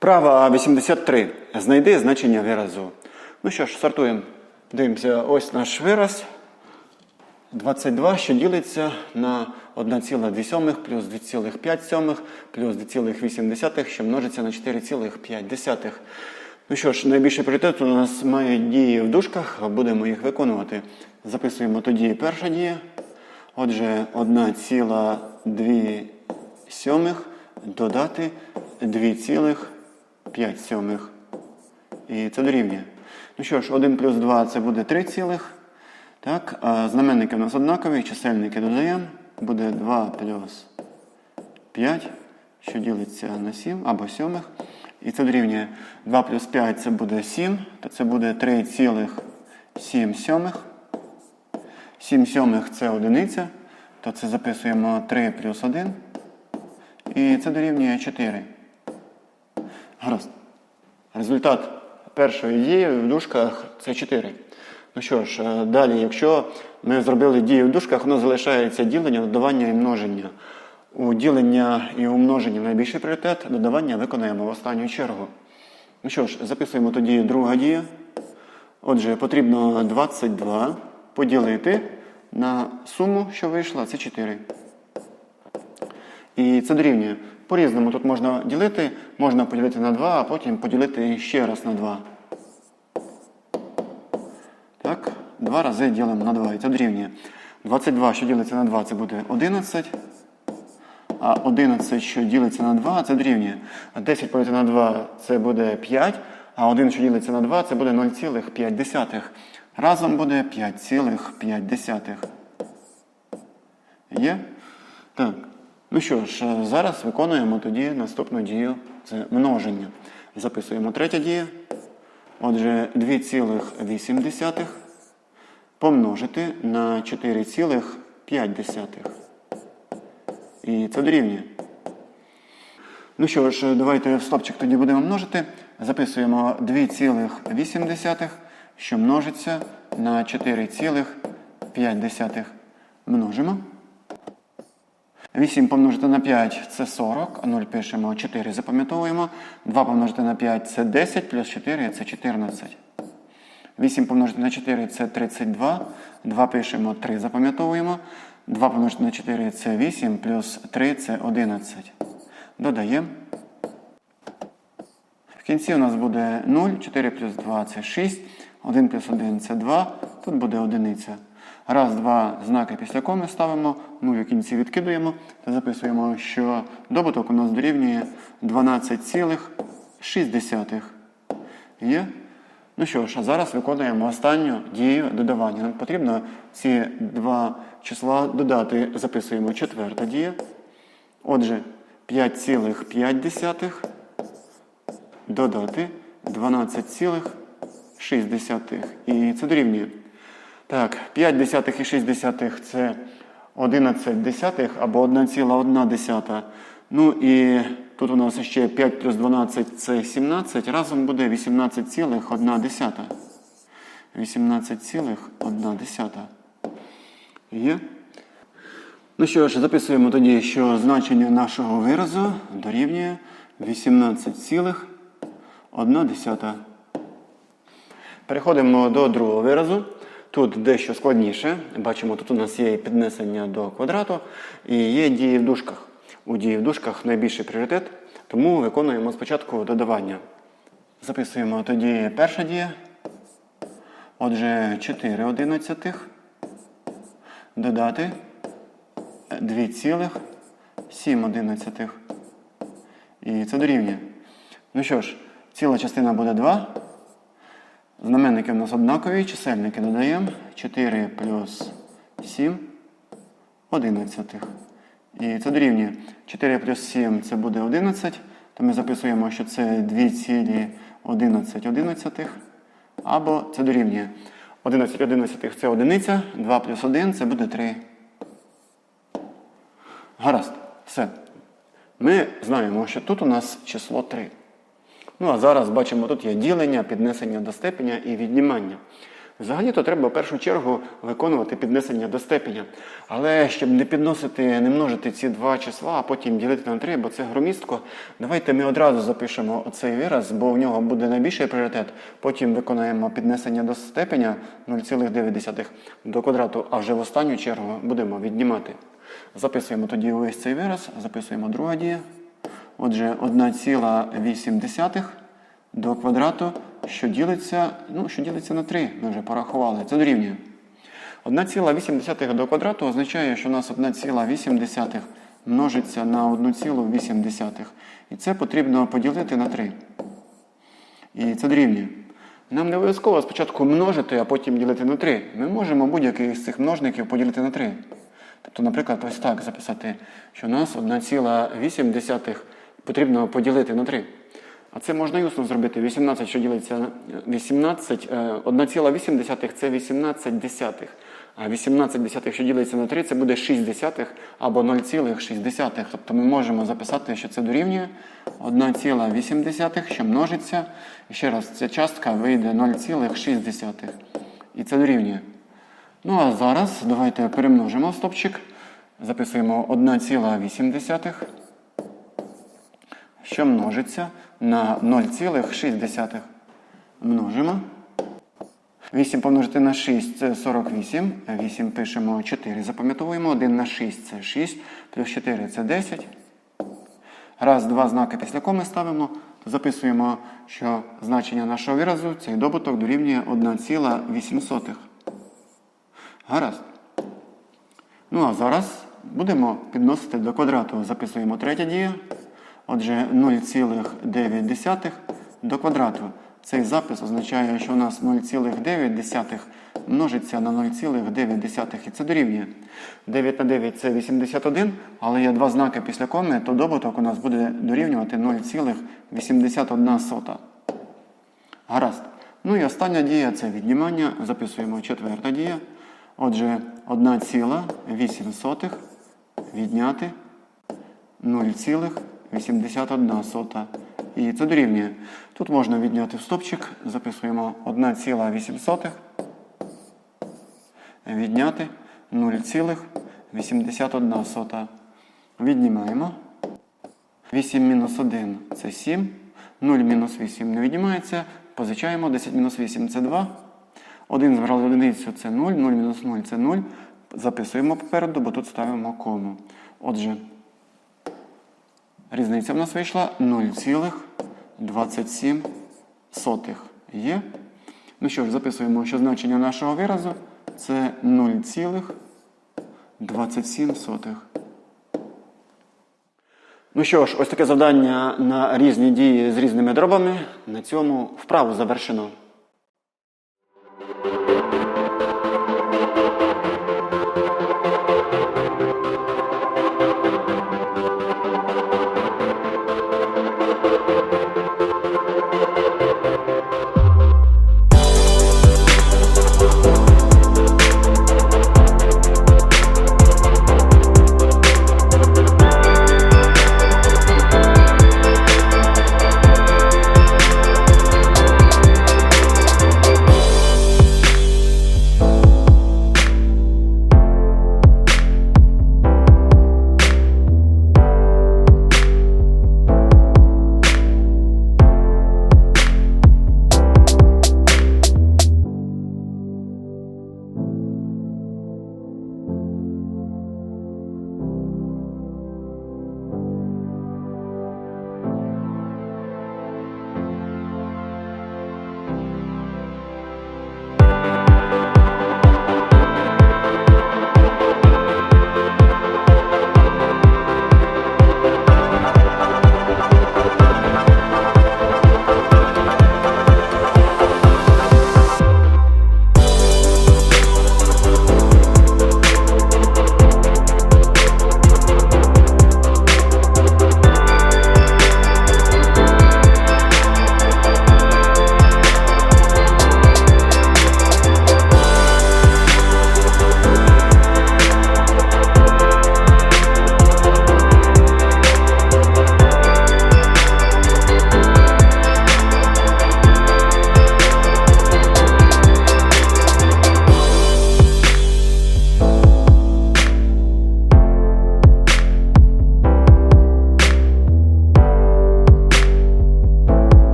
Вправа 83. Знайди значення виразу. Ну що ж, стартуємо. Дивимося, ось наш вираз. 22, що ділиться на 1,2 плюс 2,5 плюс 2,8, що множиться на 4,5. Ну що ж, найбільший пріоритет у нас має дії в дужках, будемо їх виконувати. Записуємо тоді перша дія. Отже, 1,2 додати 2,5 сьомих. І це дорівнює. Ну що ж, 1 плюс 2 це буде 3 цілих. Так, а знаменники у нас однакові, чисельники додаємо. Буде 2 плюс 5, що ділиться на 7 або сьомих. І це дорівнює 2 плюс 5 це буде 7, то це буде 3,7 сьомих. 7 сьомих це одиниця, то це записуємо 3 плюс 1. І це дорівнює 4. Гаразд. Результат першої дії в дужках це 4. Ну що ж, е, далі, якщо ми зробили дію в дужках, воно залишається ділення, додавання і множення. У ділення і у множення найбільший пріоритет, додавання виконаємо в останню чергу. Ну що ж, записуємо тоді друга дія. Отже, потрібно 22 поділити на суму, що вийшла, це 4. І це дорівнює. По-різному тут можна ділити, можна поділити на 2, а потім поділити ще раз на 2. Так, два рази ділимо на 2. І це дорівнює. 22, що ділиться на 2, це буде 11. А 11, що ділиться на 2, це дорівнює. 10 поділити на 2 це буде 5, а 1, що ділиться на 2, це буде 0,5. Разом буде 5,5. Є? Так. Ну що ж, е, зараз виконуємо тоді наступну дію. Це множення. Записуємо третя дія. Отже, 2,8 помножити на 4,5. І це дорівнює. Ну що ж, давайте в стопчик тоді будемо множити. Записуємо 2,8, що множиться на 4,5. Множимо. 8 помножити на 5 це 40, 0 пишемо, 4 запам'ятовуємо. 2 помножити на 5 це 10, плюс 4 це 14. 8 помножити на 4 це 32. 2 пишемо, 3 запам'ятовуємо. 2 помножити на 4 це 8, плюс 3 це 11. Додаємо. В кінці у нас буде 0, 4 плюс 2 це 6, 1 плюс 1 це 2, тут буде одиниця. Раз, два знаки після коми ставимо, 0 у кінці відкидуємо та записуємо, що добуток у нас дорівнює 12,6. Є? Ну що ж, а зараз виконуємо останню дію додавання. Нам потрібно ці два числа додати. Записуємо четверта дія. Отже, 5,5 додати 12,6. І це дорівнює. Так, 5 десятих і 6 десятих це 11 десятих або 1,1 десята. Ну і тут у нас ще 5 плюс 12 це 17. Разом буде 18,1 десята. 18,1 десята. Є? Ну що ж, записуємо тоді, що значення нашого виразу дорівнює 18,1 десята. Переходимо до другого виразу. Тут дещо складніше. Бачимо, тут у нас є піднесення до квадрату і є дії в дужках. У дії в дужках найбільший пріоритет, тому виконуємо спочатку додавання. Записуємо тоді перша дія. Отже, 4 одинадцятих додати 2,7 одинадцятих. І це дорівнює. Ну що ж, ціла частина буде 2. Знаменники в нас однакові, чисельники додаємо 4 плюс 7 одинадцятих. І це дорівнює 4 плюс 7 це буде 11, то ми записуємо, що це 2,11 одинадцятих. Або це дорівнює 11 одинадцятих це одиниця, 2 плюс 1 це буде 3. Гаразд, все. Ми знаємо, що тут у нас число 3. Ну, а зараз бачимо, тут є ділення, піднесення до степеня і віднімання. Взагалі-то треба в першу чергу виконувати піднесення до степеня. Але щоб не підносити, не множити ці два числа, а потім ділити на 3, бо це громістко, давайте ми одразу запишемо цей вираз, бо в нього буде найбільший пріоритет. Потім виконаємо піднесення до степеня 0,9 до квадрату, а вже в останню чергу будемо віднімати. Записуємо тоді увесь цей вираз, записуємо друга дія. Отже, 1,8 до квадрату, що ділиться, ну, що ділиться на 3, ми вже порахували. Це дорівнює. 1,8 до квадрату означає, що у нас 1,8 множиться на 1,8. І це потрібно поділити на 3. І це дорівнює. Нам не обов'язково спочатку множити, а потім ділити на 3. Ми можемо будь-який з цих множників поділити на 3. Тобто, наприклад, ось так записати, що у нас 1,8 потрібно поділити на 3. А це можна і усно зробити. 18, що ділиться 18, е, 1,8 це 18 десятих. А 18 десятих, що ділиться на 3, це буде 6 десятих або 0,6. Тобто ми можемо записати, що це дорівнює 1,8, що множиться. І ще раз, ця частка вийде 0,6. І це дорівнює. Ну а зараз давайте перемножимо стопчик. Записуємо 1,8, що множиться на 0,6. Множимо. 8 помножити на 6 це 48. 8 пишемо 4. Запам'ятовуємо. 1 на 6 це 6, плюс 4 це 10. Раз, два знаки після коми ставимо. Записуємо, що значення нашого виразу, цей добуток дорівнює 1,8. Гаразд. Ну а зараз будемо підносити до квадрату. Записуємо третя дія. Отже, 0,9 до квадрату. Цей запис означає, що у нас 0,9 множиться на 0,9 і це дорівнює. 9 на 9 це 81, але є два знаки після коми, то добуток у нас буде дорівнювати 0,81. Гаразд. Ну і остання дія це віднімання. Записуємо четверта дія. Отже, 1,8 відняти 0,81. І це дорівнює. Тут можна відняти стопчик. Записуємо 1,8 відняти 0,81. сота. Віднімаємо. 8 мінус 1 це 7. 0 мінус 8 не віднімається. Позичаємо. 10 мінус 8 це 2. 1 збрали одиницю це 0, 0 мінус 0 це 0. Записуємо попереду, бо тут ставимо кому. Отже, різниця в нас вийшла 0,27 є. Ну що ж, записуємо, що значення нашого виразу це 0,27. Ну що ж, ось таке завдання на різні дії з різними дробами. На цьому вправу завершено.